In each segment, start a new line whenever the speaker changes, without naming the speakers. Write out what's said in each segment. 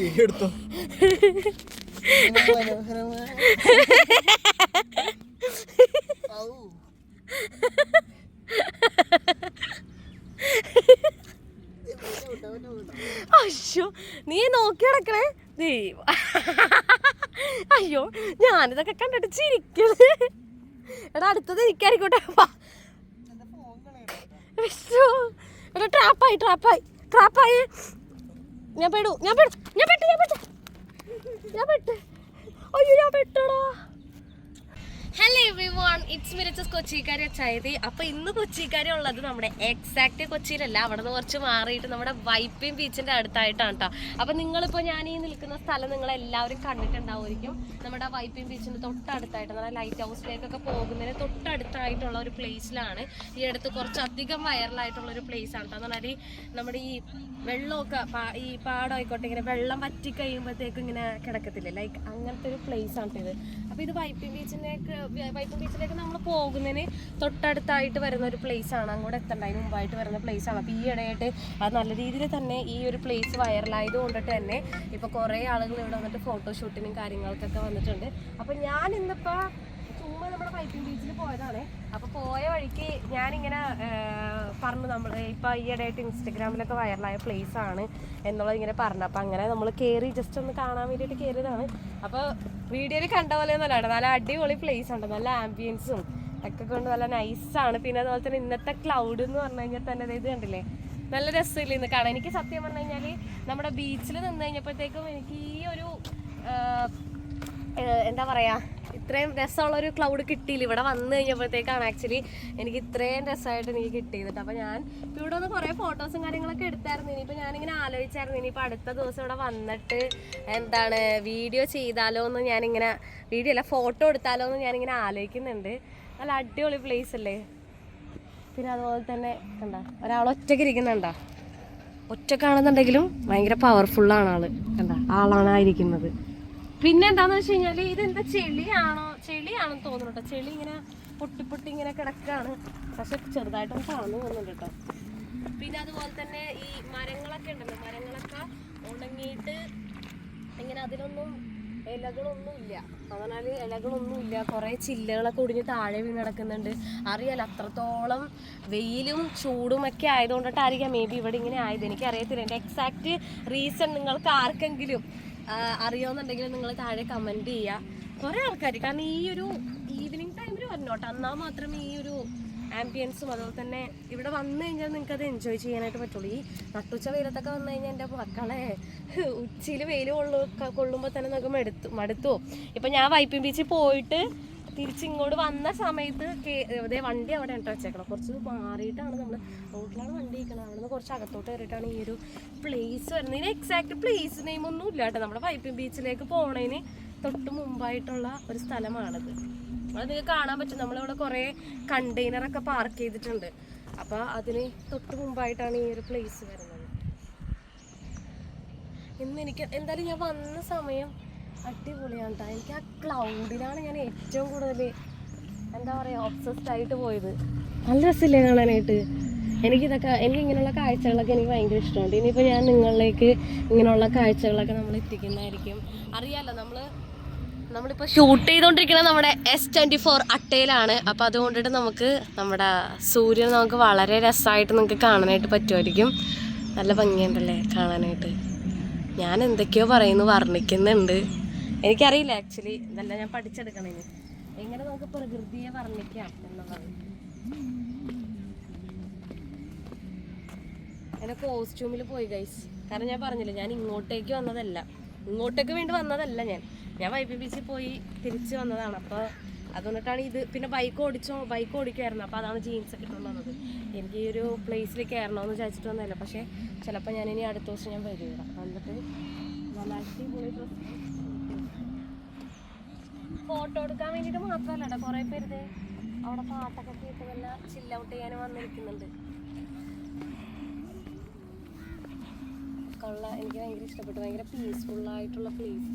എടുത്തോ.
അയ്യോ നീ നോക്കി നടക്കണേ? ദൈവം. അയ്യോ ഞാനിതൊക്കെ കണ്ടിട്ട് ചിരിക്കൽ. എടാ അടുത്തത് എനിക്കായിരിക്കോട്ടെ. എടാ ട്രാപ്പായി ട്രാപ്പായി ട്രാപ്പായി ഞാൻ പെടു ഞാൻ പെടു ഞാൻ പെട്ടു ഞാൻ പെട്ടു. ഞാൻ പെട്ട്. അയ്യോ ഞാൻ പെട്ടടാ. ഹലോ എവ്രി വൺ ഇറ്റ്സ് മിരച്ചസ് കൊച്ചിക്കാരി അച്ചായത്. അപ്പൊ ഇന്ന് കൊച്ചിക്കാരി ഉള്ളത് നമ്മുടെ എക്സാക്ട് കൊച്ചിയിലല്ല. അവിടെ നിന്ന് കുറച്ച് മാറിയിട്ട് നമ്മുടെ വൈപ്പിൻ ബീച്ചിന്റെ അടുത്തായിട്ടാണ് കേട്ടോ അപ്പൊ നിങ്ങളിപ്പോ ഞാൻ ഈ നിൽക്കുന്ന സ്ഥലം നിങ്ങൾ എല്ലാവരും കണ്ടിട്ടുണ്ടാവുമായിരിക്കും. നമ്മുടെ വൈപ്പിൻ ബീച്ചിന്റെ തൊട്ടടുത്തായിട്ട് നമ്മുടെ ലൈറ്റ് ഹൗസിലേക്കൊക്കെ പോകുന്നതിന് തൊട്ടടുത്തായിട്ടുള്ള ഒരു പ്ലേസിലാണ് ഈ അടുത്ത് കുറച്ച് അധികം വൈറലായിട്ടുള്ള ഒരു പ്ലേസ് ആണ് കേട്ടോ എന്ന് പറഞ്ഞാൽ നമ്മുടെ ഈ വെള്ളമൊക്കെ ഈ പാടമായിക്കോട്ടെ ഇങ്ങനെ വെള്ളം വറ്റി കഴിയുമ്പോഴത്തേക്കും ഇങ്ങനെ കിടക്കത്തില്ലേ? ലൈക്ക് അങ്ങനത്തെ ഒരു പ്ലേസ് ആണ് ഇത്. അപ്പൊ ഇത് വൈപ്പിൻ ബീച്ചിലേക്ക് വൈപ്പിൻ ബീച്ചിലേക്ക് നമ്മൾ പോകുന്നതിന് തൊട്ടടുത്തായിട്ട് വരുന്ന ഒരു പ്ലേസ് ആണ്. അങ്ങോട്ട് എത്തണ്ടതിന് മുമ്പായിട്ട് വരുന്ന പ്ലേസ് ആണ്. അപ്പോൾ ഈ ഇടയായിട്ട് അത് നല്ല രീതിയിൽ തന്നെ ഈ ഒരു പ്ലേസ് വൈറലായത് കൊണ്ടിട്ട് തന്നെ ഇപ്പോൾ കുറേ ആളുകൾ ഇവിടെ വന്നിട്ട് ഫോട്ടോഷൂട്ടിനും കാര്യങ്ങൾക്കൊക്കെ വന്നിട്ടുണ്ട്. അപ്പോൾ ഞാൻ ഇന്നിപ്പോൾ ചുമ്മാ നമ്മുടെ വൈപ്പിൻ ബീച്ചിൽ പോയതാണ്. അപ്പോൾ പോയ വഴിക്ക് ഞാനിങ്ങനെ പറഞ്ഞു നമ്മൾ ഇപ്പോൾ ഈ ഇടയായിട്ട് ഇൻസ്റ്റഗ്രാമിലൊക്കെ വൈറലായ പ്ലേസ് ആണ് എന്നുള്ളത് ഇങ്ങനെ പറഞ്ഞു. അപ്പോൾ അങ്ങനെ നമ്മൾ കയറി ജസ്റ്റ് ഒന്ന് കാണാൻ വേണ്ടിയിട്ട് കയറിയതാണ് അപ്പോൾ വീഡിയോയിൽ കണ്ട പോലെ ഒന്നല്ല നല്ല അടിപൊളി പ്ലേസ് ഉണ്ട്. നല്ല ആംബിയൻസും ഒക്കെ കൊണ്ട് നല്ല നൈസാണ് പിന്നെ അതുപോലെ തന്നെ ഇന്നത്തെ ക്ലൗഡ് എന്ന് പറഞ്ഞു കഴിഞ്ഞാൽ തന്നെ ഇത് കണ്ടില്ലേ? നല്ല രസമില്ല ഇന്ന് കാണാൻ? എനിക്ക് സത്യം പറഞ്ഞു കഴിഞ്ഞാൽ നമ്മുടെ ബീച്ചിൽ നിന്ന് കഴിഞ്ഞപ്പോഴത്തേക്കും എനിക്ക് ഈ ഒരു എന്താ പറയാ ഇത്രയും രസമുള്ള ഒരു ക്ലൗഡ് കിട്ടിയില്ല. ഇവിടെ വന്നു കഴിഞ്ഞപ്പോഴത്തേക്കാണ് ആക്ച്വലി എനിക്ക് ഇത്രയും രസമായിട്ട് എനിക്ക് കിട്ടിയത് അപ്പോൾ അപ്പൊ ഞാൻ ഇവിടെ ഒന്ന് കുറെ ഫോട്ടോസും കാര്യങ്ങളൊക്കെ എടുത്തായിരുന്നു. ഇനിയിപ്പോൾ ഞാനിങ്ങനെ ആലോചിച്ചായിരുന്നു. ഇനിയിപ്പോ അടുത്ത ദിവസം ഇവിടെ വന്നിട്ട് എന്താണ് വീഡിയോ ചെയ്താലോ എന്ന് ഞാനിങ്ങനെ വീഡിയോ അല്ല ഫോട്ടോ എടുത്താലോ എന്ന് ഞാനിങ്ങനെ ആലോചിക്കുന്നുണ്ട്. നല്ല അടിപൊളി പ്ലേസ് അല്ലേ? പിന്നെ അതുപോലെ തന്നെ കണ്ട ഒരാൾ ഒറ്റയ്ക്ക് ഇരിക്കുന്നുണ്ടോ? ഒറ്റക്കാണെന്നുണ്ടെങ്കിലും ഭയങ്കര പവർഫുള്ളാണ് ആൾ. കണ്ട ആളാണ് ആ ഇരിക്കുന്നത്. പിന്നെ എന്താന്ന് വെച്ച് കഴിഞ്ഞാൽ ഇതെന്താ ചെളിയാണോ ചെളിയാണെന്ന് തോന്നുന്നു കേട്ടോ ചെളി ഇങ്ങനെ പൊട്ടി പൊട്ടി ഇങ്ങനെ കിടക്കാണ്. പക്ഷെ ചെറുതായിട്ടൊന്ന് കാണുന്നു തോന്നുന്നുണ്ട് കേട്ടോ പിന്നെ അതുപോലെ തന്നെ ഈ മരങ്ങളൊക്കെ ഉണ്ടല്ലോ മരങ്ങളൊക്കെ ഉണങ്ങിയിട്ട് ഇങ്ങനെ അതിലൊന്നും ഇലകളൊന്നും ഇല്ല. അതിനാൽ ഇലകളൊന്നും ഇല്ല. കുറേ ചില്ലകളൊക്കെ ഒടിഞ്ഞ് താഴെ വീണ് കിടക്കുന്നുണ്ട്. അറിയാലോ അത്രത്തോളം വെയിലും ചൂടും ഒക്കെ ആയതുകൊണ്ടിട്ടായിരിക്കാം. മേ ബി ഇവിടെ ഇങ്ങനെ ആയത്. എനിക്കറിയത്തില്ല. എന്റെ എക്സാക്റ്റ് റീസൺ നിങ്ങൾക്ക് ആർക്കെങ്കിലും ആ, അറിയാവുന്നുണ്ടെങ്കിൽ നിങ്ങൾ താഴെ കമന്റ് ചെയ്യുക കുറേ ആൾക്കാർ കാരണം ഈ ഒരു ഈവനിങ് ടൈമിൽ വരണോട്ടോ. എന്നാൽ മാത്രമേ ഈ ഒരു ആംബിയൻസും അതുപോലെ തന്നെ ഇവിടെ വന്നു കഴിഞ്ഞാൽ നിങ്ങൾക്ക് അത് എൻജോയ് ചെയ്യാനായിട്ട് പറ്റുള്ളൂ. ഈ നട്ടുച്ച വെയിലത്തൊക്കെ വന്നു കഴിഞ്ഞാൽ എന്റെ മക്കളെ ഉച്ചയിൽ വെയിൽ കൊള്ളു കൊള്ളുമ്പോൾ തന്നെ നമുക്ക് മടുത്തു മടുത്തു ഇപ്പം ഞാൻ വൈപ്പിൻ ബീച്ചിൽ പോയിട്ട് തിരിച്ചിങ്ങോട്ട് വന്ന സമയത്ത് അതേ വണ്ടി അവിടെ എന്റർ വെച്ചേക്കണം. കുറച്ച് മാറിയിട്ടാണ് നമ്മൾ റോഡിലാണ് വണ്ടി ഇരിക്കണം അവിടെ നിന്ന് കുറച്ച് അകത്തോട്ട് കയറിയിട്ടാണ് ഈ ഒരു പ്ലേസ് വരുന്നത്. ഇതിന് എക്സാക്ട് പ്ലേസ് നെയിം ഒന്നും ഇല്ല കേട്ടോ. നമ്മുടെ വൈപ്പിൻ ബീച്ചിലേക്ക് പോണതിന് തൊട്ട് മുമ്പായിട്ടുള്ള ഒരു സ്ഥലമാണത്. അത് നിങ്ങൾക്ക് കാണാൻ പറ്റും. നമ്മളിവിടെ കുറേ കണ്ടെയ്നറൊക്കെ പാർക്ക് ചെയ്തിട്ടുണ്ട്. അപ്പോൾ അതിന് തൊട്ട് മുമ്പായിട്ടാണ് ഈ ഒരു പ്ലേസ് വരുന്നത്. ഇന്ന് എനിക്ക് എന്തായാലും ഞാൻ വന്ന സമയം അടിപൊളിയാണ് കേട്ടോ എനിക്ക് ആ ക്ലൗഡിലാണ് ഞാൻ ഏറ്റവും കൂടുതൽ എന്താ പറയുക ഒബ്സസ്ഡ് ആയിട്ട് പോയത്. നല്ല രസമില്ലേ കാണാനായിട്ട്? എനിക്കിതൊക്കെ എനിക്ക് ഇങ്ങനെയുള്ള കാഴ്ചകളൊക്കെ എനിക്ക് ഭയങ്കര ഇഷ്ടമുണ്ട് ഇനിയിപ്പോൾ ഞാൻ നിങ്ങളിലേക്ക് ഇങ്ങനെയുള്ള കാഴ്ചകളൊക്കെ നമ്മൾ എത്തിക്കുന്നതായിരിക്കും. അറിയാലോ നമ്മൾ നമ്മളിപ്പോൾ ഷൂട്ട് ചെയ്തുകൊണ്ടിരിക്കുന്നത് നമ്മുടെ എസ് ട്വന്റി ഫോർ അട്ടയിലാണ്. അപ്പോൾ അതുകൊണ്ടിട്ട് നമുക്ക് നമ്മുടെ സൂര്യൻ നമുക്ക് വളരെ രസമായിട്ട് നിങ്ങൾക്ക് കാണാനായിട്ട് പറ്റുമായിരിക്കും. നല്ല ഭംഗിയുണ്ടല്ലേ കാണാനായിട്ട്? ഞാൻ എന്തൊക്കെയോ പറയുന്നു വർണിക്കുന്നുണ്ട്. എനിക്കറിയില്ല ആക്ച്വലി ഇതെല്ലാം ഞാൻ പഠിച്ചെടുക്കണേ എങ്ങനെ നമുക്ക് പ്രകൃതിയെ വർണിക്കാം എന്നുള്ളത്? എന്റെ കോസ്റ്റ്യൂമിൽ പോയി ഗൈസ് കാരണം ഞാൻ പറഞ്ഞില്ല ഞാൻ ഇങ്ങോട്ടേക്ക് വന്നതല്ല. ഇങ്ങോട്ടേക്ക് വേണ്ടി വന്നതല്ല ഞാൻ. ഞാൻ വൈപ്പി ബീച്ചിൽ പോയി തിരിച്ചു വന്നതാണ്. അപ്പോൾ അതുകൊണ്ടിട്ടാണ് ഇത് പിന്നെ ബൈക്ക് ഓടിച്ചോ ബൈക്ക് ഓടിക്കുമായിരുന്നു അപ്പോൾ അതാണ് ജീൻസ് ഒക്കെ ഇട്ടുകൊണ്ട് വന്നത്. എനിക്ക് ഈ ഒരു പ്ലേസിൽ കയറണമെന്ന് വിചാരിച്ചിട്ട് വന്നതല്ല. പക്ഷേ ചിലപ്പോൾ ഞാൻ ഇനി അടുത്ത ദിവസം ഞാൻ വരും ഇവിടെ വന്നിട്ട് നല്ല അടിപൊളി ഡ്രസ് ഫോട്ടോ എടുക്കാൻ വേണ്ടിയിട്ട് മാത്രമല്ല കേട്ടോ കുറേ പേര് ദേ അവിടെ പാട്ടൊക്കെ കേട്ട് നല്ല ചില്ല ഔട്ട് ചെയ്യാൻ വന്നിരിക്കുന്നുണ്ട്. കൊള്ള എനിക്ക് ഭയങ്കര ഇഷ്ടപ്പെട്ടു ഭയങ്കര ആയിട്ടുള്ള പ്ലേസ്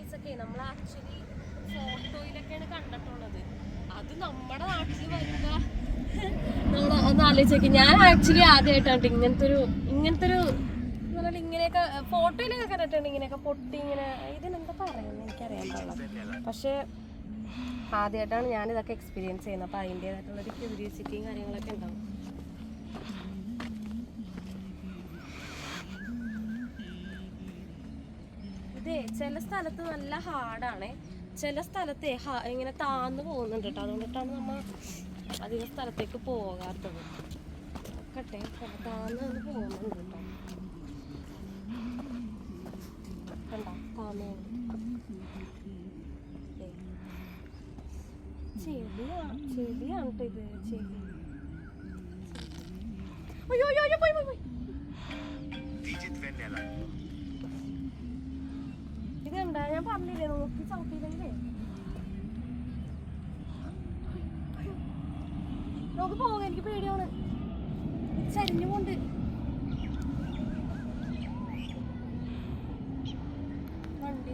ഇതൊക്കെ നമ്മൾ ആക്ച്വലി ഫോട്ടോയിലൊക്കെയാണ് കണ്ടിട്ടുള്ളത് അത് നമ്മുടെ നാട്ടിൽ വരുമ്പോ നമ്മൾ ഒന്ന് ഞാൻ ആക്ച്വലി ആദ്യമായിട്ടാണ് ഇങ്ങനത്തെ ഒരു ഇങ്ങനത്തെ ഒരു ഇങ്ങനെയൊക്കെ ഫോട്ടോയിലൊക്കെ കണ്ടിട്ടുണ്ട് ഇങ്ങനെയൊക്കെ പൊട്ടി ഇങ്ങനെ ഇതിനെന്താ പറയുന്നത് എനിക്കറിയാൻ പാടില്ല. പക്ഷേ ആദ്യമായിട്ടാണ് ഞാൻ ഇതൊക്കെ എക്സ്പീരിയൻസ് ചെയ്യുന്നത്. അപ്പോൾ അതിന്റേതായിട്ടുള്ളൊരു ക്യൂരിയോസിറ്റിയും കാര്യങ്ങളൊക്കെ ഉണ്ടാവും. ഇതേ ചില സ്ഥലത്ത് നല്ല ഹാർഡാണ്. ചില സ്ഥലത്തെ ഇങ്ങനെ താന്ന് പോകുന്നുണ്ട് കേട്ടോ. അതുകൊണ്ടിട്ടാണ് നമ്മൾ അധികം സ്ഥലത്തേക്ക് പോകാത്തത്. കട്ടെ താന്ന് പോകുന്നുണ്ട് കേട്ടോ. കണ്ടോ? താന്ന് ചെടിയാണ് ചെടിയാണ് ട്ടോ ഇത്. ചെടി. അയ്യോ അയ്യോ അയ്യോ പോയി പോയി പോയി. ഇത് കണ്ടാ? ഞാൻ പറഞ്ഞില്ലേ നോക്കി ചവിട്ടിയില്ലേ നമുക്ക് പോകാം എനിക്ക് പേടിയാണ്. ഇത് ചരിഞ്ഞു വണ്ടി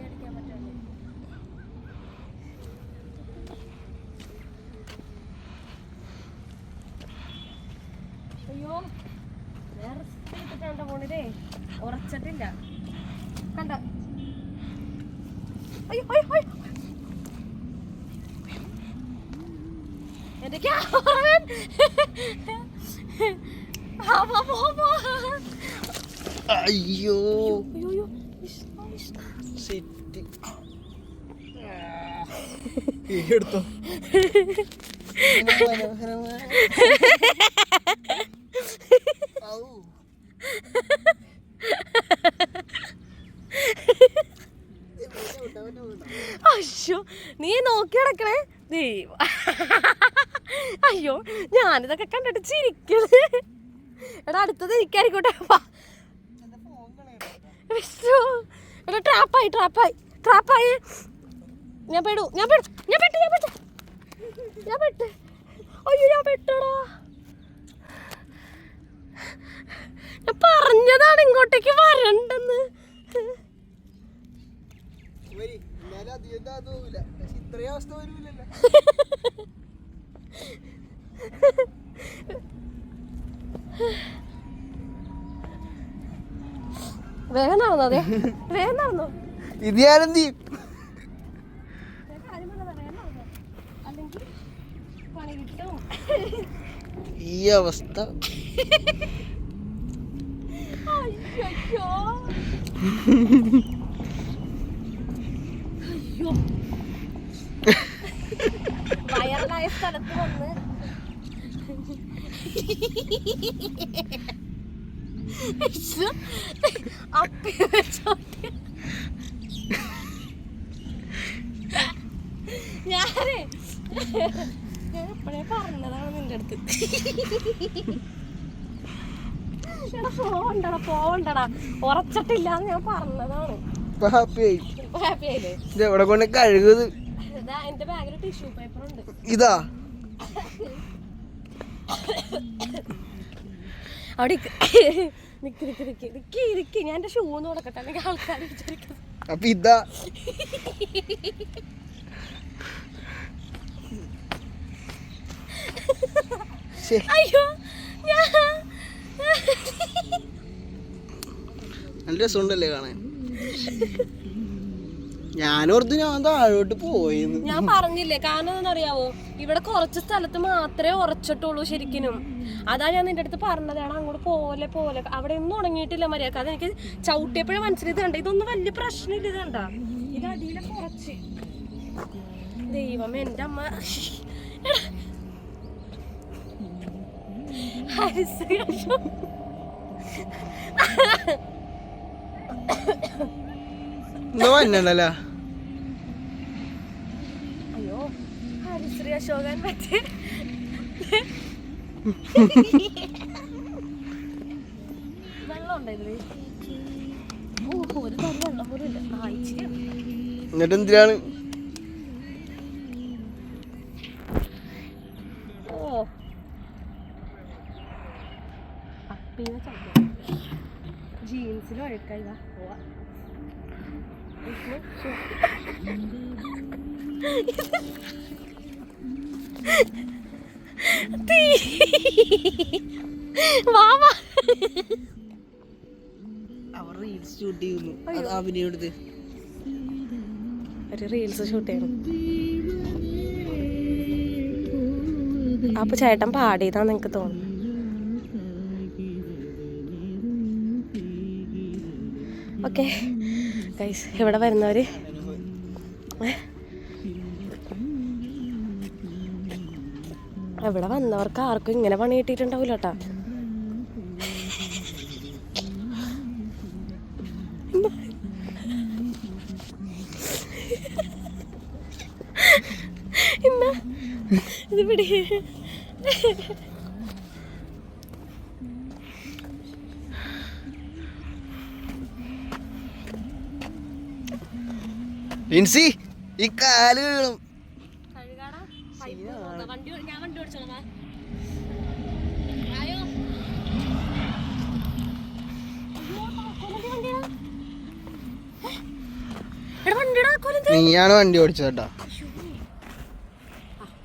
അടിക്കാൻ പറ്റുള്ളൂ അയ്യോ വേറെ ഇട്ടിട്ടാണ് പോണതേ? ഉറച്ചിട്ടില്ല. കണ്ട. അയ്യോ അയ്യോ അയ്യോ. എന്റെ ക്യാമറമാൻ ആ, പോ, പോ, പോ.
അയ്യോ
അയ്യോ അയ്യോ വിഷ്ണു, വിഷ്ണു.
സിറ്റി എടുത്തോ.
അയ്യോ നീ നോക്കി നടക്കണേ ദൈവ അയ്യോ ഞാനിതൊക്കെ കണ്ടിട്ട് ചിരിക്കണേ എടാ അടുത്തത് എനിക്കായിരിക്കോട്ടെ. വിഷ്ണു എടാ ട്രാപ്പായി ട്രാപ്പായി ട്രാപ്പായി ഞാൻ പെടു ഞാൻ പെടു ഞാൻ പെട്ടു ഞാൻ പെട്ടു. ഞാൻ പെട്ട്. അയ്യോ ഞാൻ പെട്ടടാ. ഞാൻ പറഞ്ഞതാണ് ഇങ്ങോട്ടേക്ക് വരണ്ടെന്ന്.
ഇത്രയും അവസ്ഥ വരൂലല്ലോ.
വേഗം നടന്നോ അതെ വേഗം നടന്നോ
ഇത് ഞാനെന്ത് ഈ അവസ്ഥ.
വയറിലായ സ്ഥലത്ത് വന്ന്. അപ്പി വെച്ചോട്ടെ ഞാനേ ഞാൻ എപ്പോഴേ പറഞ്ഞതാണ് നിന്റെ അടുത്ത്. എടാ പോവണ്ടടാ പോവണ്ടടാ. ഉറച്ചിട്ടില്ലാന്ന് ഞാൻ പറഞ്ഞതാണ്.
എവിടെ കൊണ്ട് കഴുകുന്നത്?
ഇതാ എന്റെ ബാഗിൽ ടിഷ്യൂ പേപ്പർ ഉണ്ട്.
ഇതാ.
അവിടെ. നിക്ക് നിക്ക് നിക്ക്. നിക്ക് നിക്ക്. ഞാൻ എന്റെ ഷൂ ഒന്ന് കൊടുക്കട്ടെ അല്ലെങ്കിൽ ആൾക്കാർ വിചാരിക്കും.
അപ്പൊ ഇതാ.
അയ്യോ ഞാൻ
നല്ല രസമുണ്ടല്ലേ കാണാൻ. ഞാനോർത്ത് ഞാൻ താഴോട്ട് പോയിന്ന്
ഞാൻ പറഞ്ഞില്ലേ കാരണം എന്താണെന്നറിയാവോ? ഇവിടെ കുറച്ച് സ്ഥലത്ത് മാത്രമേ ഉറച്ചിട്ടുള്ളൂ ശരിക്കും അതാ ഞാൻ നിന്റെ അടുത്ത് പറഞ്ഞതാണ് അങ്ങോട്ട് പോലെ പോലെ. അവിടെ ഒന്നും ഉണങ്ങിയിട്ടില്ല മര്യാദ അത് എനിക്ക് ചവിട്ടിയപ്പോഴേ മനസ്സിലായത് കണ്ട? ഇതൊന്നും വലിയ പ്രശ്നമില്ല ഇത് കണ്ട? ഇത് കുറച്ച്. ദൈവം എന്റെ അമ്മ.
ഹരിസ്
അയ്യോ ഹരിശ്രീ അശോകൻ മറ്റേ വെള്ളം ഉണ്ടോ ഇതിൽ ഓ ഒരു തരി വെള്ളം പോലും ഇല്ല ആ ഇച്ചിരി
എന്നിട്ട് എന്തിനാണ്
ഓ. അപ്പീനെ ജീൻസിൽ ഒഴുക്കായി വാ പോവാ. ഷൂ. തീ. വാ വാ
അവർ റീൽസ് ഷൂട്ട് ചെയ്യുന്നു
അയ്യോ.
അഭിനയെടുത്ത്
ഒരു റീൽസ് ഷൂട്ട് ചെയ്യണം അപ്പൊ ചേട്ടൻ പാടിയതാന്ന് എനിക്ക് തോന്നുന്നു ഓക്കെ ഗൈസ് ഇവിടെ വരുന്നവര് ഏ? ഇവിടെ വന്നവർക്ക് ആർക്കും ഇങ്ങനെ പണി കിട്ടിയിട്ടുണ്ടാവില്ല കേട്ടാ ഇന്ന ഇത് പിടി
ലിൻസി ഈ കാൽ വീഴും
വണ്ടി ഞാൻ വണ്ടി ഓടിച്ചോളാം ആയോ എടാ വണ്ടിയുടെ ആക്കോലെന്ത്
നീയാണ് വണ്ടി ഓടിച്ചത് കേട്ടോ.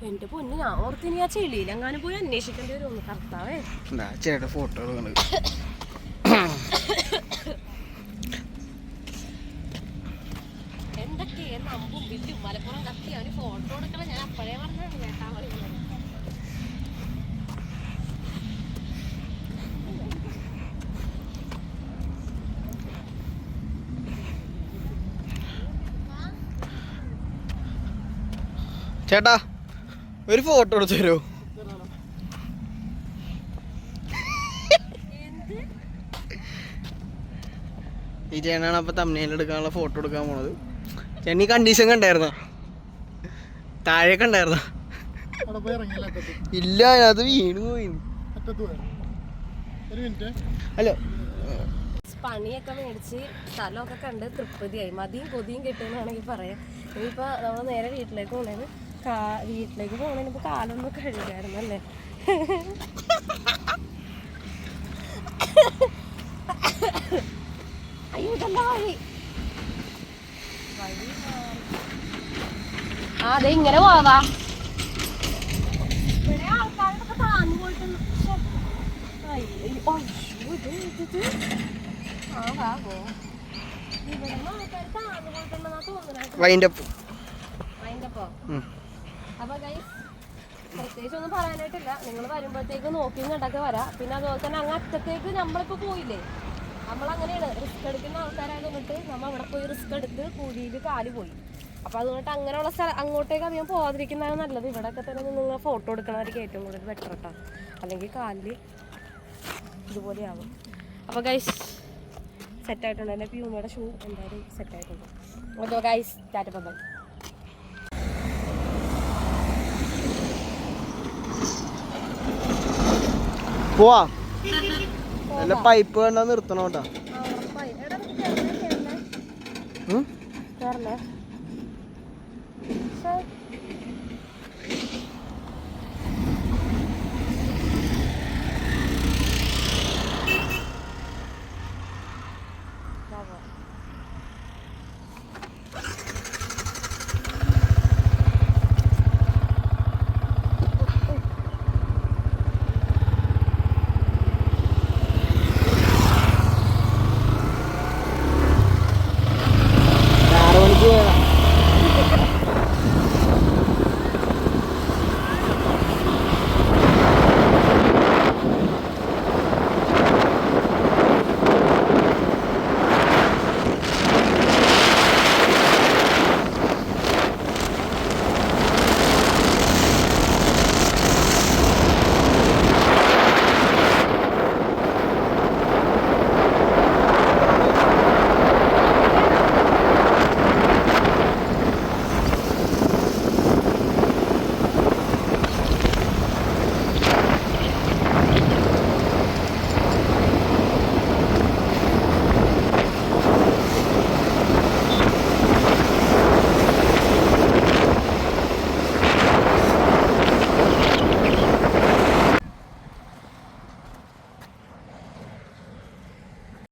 എന്റെ പൊന്നു ഞാൻ ഓർത്ത് ഇനി ആ ചെളിയിലെങ്ങാനും പോയി അന്വേഷിക്കേണ്ടി വരുമെന്ന് കർത്താവേ.
എന്താ ചേട്ടാ ഫോട്ടോ എടുക്കണത്
ചേട്ടാ
ഒരു ഫോട്ടോ എടുത്തു തരുമോ ഈ ചേട്ടനാണ് അപ്പൊ തമ്മനയിൽ എടുക്കാനുള്ള ഫോട്ടോ എടുക്കാൻ പോണത്. ചേട്ടൻ ഈ കണ്ടീഷൻ കണ്ടായിരുന്ന? താഴെ കണ്ടായിരുന്ന? ഇല്ല അത് വീണു പോയി. ഹലോ.
പണിയൊക്കെ മേടിച്ച് സ്ഥലമൊക്കെ കണ്ട് തൃപ്തിയായി. മതിയും കൊതിയും കിട്ടുമെന്നാണെങ്കിൽ പറയാം. ഇനിയിപ്പോൾ നമ്മൾ നേരെ വീട്ടിലേക്ക് പോണേന്. കാ വീട്ടിലേക്ക് പോണേന് ഇപ്പോൾ കാലൊന്നും കഴുകായിരുന്നു അല്ലേ അയ്യോ ഇതെന്താ വഴി വഴി ആ അതെ ഇങ്ങനെ പോവാ ഇവിടെ ആൾക്കാരൊക്കെ താന്നു പോയിട്ടുണ്ട് ശ്ശെ. അയ്യോ, ഇത് ഇത്. ആ, വാ, പോ. ഇവിടെ ആൾക്കാർ താന്നു പോയിട്ടുണ്ടെന്നാ തോന്നുന്നത്.
വൈൻഡപ്പ്
വൈൻഡപ്പോ പ്രത്യേകിച്ച് ഒന്നും പറയാനായിട്ടില്ല. നിങ്ങൾ വരുമ്പോഴത്തേക്ക് നോക്കി കണ്ടൊക്കെ വരാം. പിന്നെ അതുപോലെ തന്നെ അങ്ങ് അറ്റത്തേക്ക് നമ്മളിപ്പോ പോയില്ലേ? നമ്മൾ അങ്ങനെയാണ് റിസ്ക് എടുക്കുന്ന ആൾക്കാരായത് കൊണ്ടിട്ട് നമ്മൾ അവിടെ പോയി റിസ്ക് എടുത്ത് കൂടിയിൽ കാൽ പോയി. അപ്പൊ അതുകൊണ്ട് അങ്ങനെയുള്ള സ്ഥലം അങ്ങോട്ടേക്ക് അധികം പോകാതിരിക്കുന്നതാണ് നല്ലത്. ഇവിടെയൊക്കെ തന്നെ നിങ്ങൾ ഫോട്ടോ എടുക്കണമായിരിക്കും ഏറ്റവും കൂടുതൽ ബെറ്റർ കേട്ടോ അല്ലെങ്കിൽ കാലിൽ ഇതുപോലെയാവും. അപ്പോൾ ഗൈസ് സെറ്റായിട്ടുണ്ട് എന്റെ പ്യൂമയുടെ ഷൂ എന്തായാലും സെറ്റായിട്ടുണ്ട് ഓക്കെ ഗൈസ് ടാറ്റ ബൈ
പോവാ? അല്ല പൈപ്പ് കണ്ടാ
നിർത്തണോട്ടാ